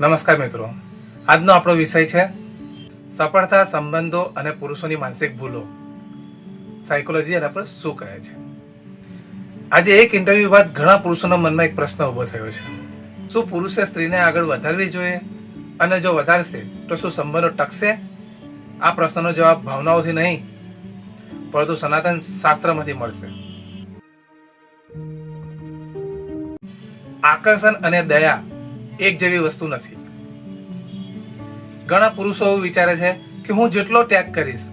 નમસ્કાર મિત્રો. આજનો આપણો વિષય છે સફળતા સંબંધો અને પુરુષોની માનસિક ભૂલો. સાયકોલોજી એના પર શું કહે છે? આજે એક ઇન્ટરવ્યુ બાદ ઘણા પુરુષોના મનમાં એક પ્રશ્ન ઊભો થયો છે. શું પુરુષે સ્ત્રીને આગળ વધારવી જોઈએ? અને જો વધારશે, તો શું સંબંધો ટકશે? આ પ્રશ્નનો જવાબ ભાવનાઓથી નહીં, પરંતુ સનાતન શાસ્ત્રમાંથી મળશે. આકર્ષણ અને દયા એક જેવી વસ્તુ નથી. ઘણા પુરુષો એવું વિચારે છે કે હું જેટલો ત્યાગ કરીશ,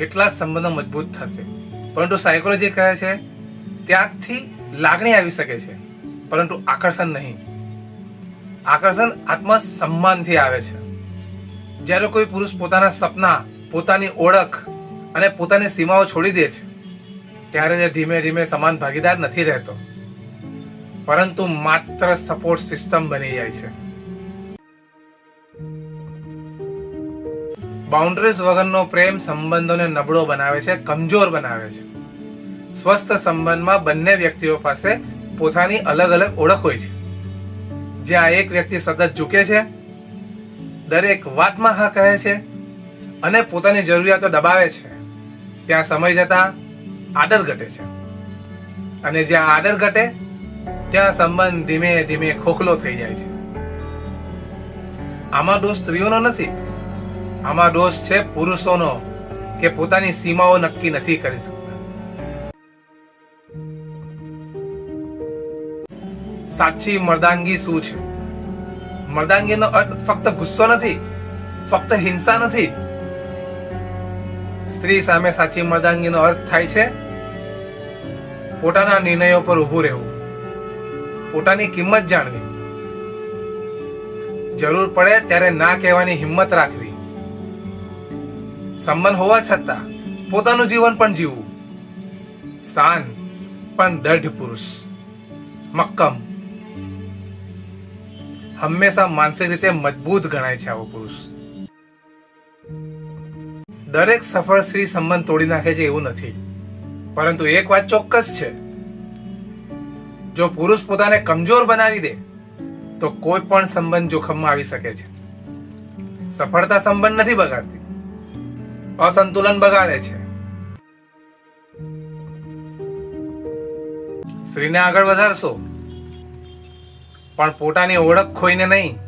એટલા સંબંધો મજબૂત થશે. પરંતુ સાયકોલોજી કહે છે, ત્યાગથી લાગણી આવી શકે છે, પરંતુ આકર્ષણ નહીં. આકર્ષણ આત્મસન્માનથી આવે છે. જ્યારે કોઈ પુરુષ પોતાના સપના, પોતાની ઓળખ અને પોતાની સીમાઓ છોડી દે છે, ત્યારે જે ધીમે ધીમે સમાન ભાગીદાર નથી રહેતો. પરંતુ માત્ર સપોર્ટ સિસ્ટમ બની જાય છે. બાઉન્ડ્રીઝ વગરનો પ્રેમ સંબંધોને નબળો બનાવે છે, કમજોર બનાવે છે. સ્વસ્થ સંબંધમાં બંને વ્યક્તિઓ પાસે પોતાની અલગ અલગ ઓળખ હોય છે. જ્યાં એક વ્યક્તિ સતત ઝૂકે છે, દરેક વાતમાં હા કહે છે અને પોતાની જરૂરિયાતો દબાવે છે. ત્યાં સમય જતા આદર ઘટે છે. અને જ્યાં આદર ઘટે ત્યાં સંબંધ ધીમે ધીમે ખોખલો થઈ જાય છે. આમાં દોષ સ્ત્રીઓનો નથી. આમાં દોષ છે પુરુષોનો કે પોતાની સીમાઓ નક્કી નથી કરી શકતા. સાચી મર્દાંગી શું છે? મર્દાંગીનો અર્થ ફક્ત ગુસ્સો નથી, ફક્ત હિંસા નથી. સ્ત્રી સામે સાચી મર્દાંગીનો અર્થ થાય છે, પોતાના નિર્ણયો પર ઊભું રહેવું. પોતાની કિંમત જાણવી. જરૂર પડે ત્યારે ના કહેવાની હિંમત રાખવી. સંબંધ હોવા છતાં પોતાનું જીવન પણ જીવવું. શાન પણ દઢ પુરુષ. મક્કમ. હંમેશા માનસિક રીતે મજબૂત ગણાય છે આવો પુરુષ. દરેક સફળ સ્ત્રી સંબંધ તોડી નાખે છે એવું નથી. પરંતુ એક વાત ચોક્કસ છે. જો પુરુષ પોતાને કમજોર બનાવી દે, તો કોઈ પણ સંબંધ જોખમમાં આવી શકે છે. સફળતા સંબંધ નથી બગાડતી. અસંતુલન બગાડે છે. સ્ત્રીને આગળ વધારશો, પણ પોતાની ઓળખ ખોઈને નહીં.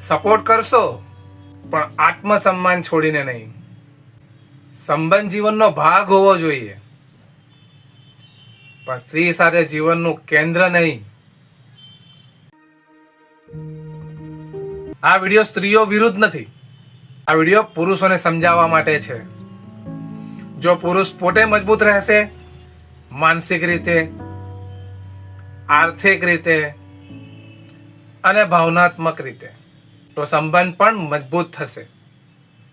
સપોર્ટ કરશો, પણ આત્મસન્માન છોડીને નહીં. સંબંધ જીવનનો ભાગ હોવો જોઈએ. પણ સ્ત્રી સાથે જીવનનું કેન્દ્ર નહીં. આ વીડિયો સ્ત્રીઓ વિરુદ્ધ નથી. આ વિડિયો પુરુષોને સમજાવવા માટે છે. જો પુરુષ પોતે મજબૂત રહેશે, માનસિક રીતે, આર્થિક રીતે અને ભાવનાત્મક રીતે, તો સંબંધ પણ મજબૂત થશે.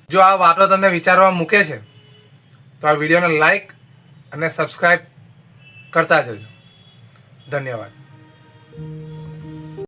જો આ વાતો તમને વિચારવા મૂકે છે, તો આ વિડીયોને લાઈક અને સબસ્ક્રાઈબ કરતા જજો. ધન્યવાદ.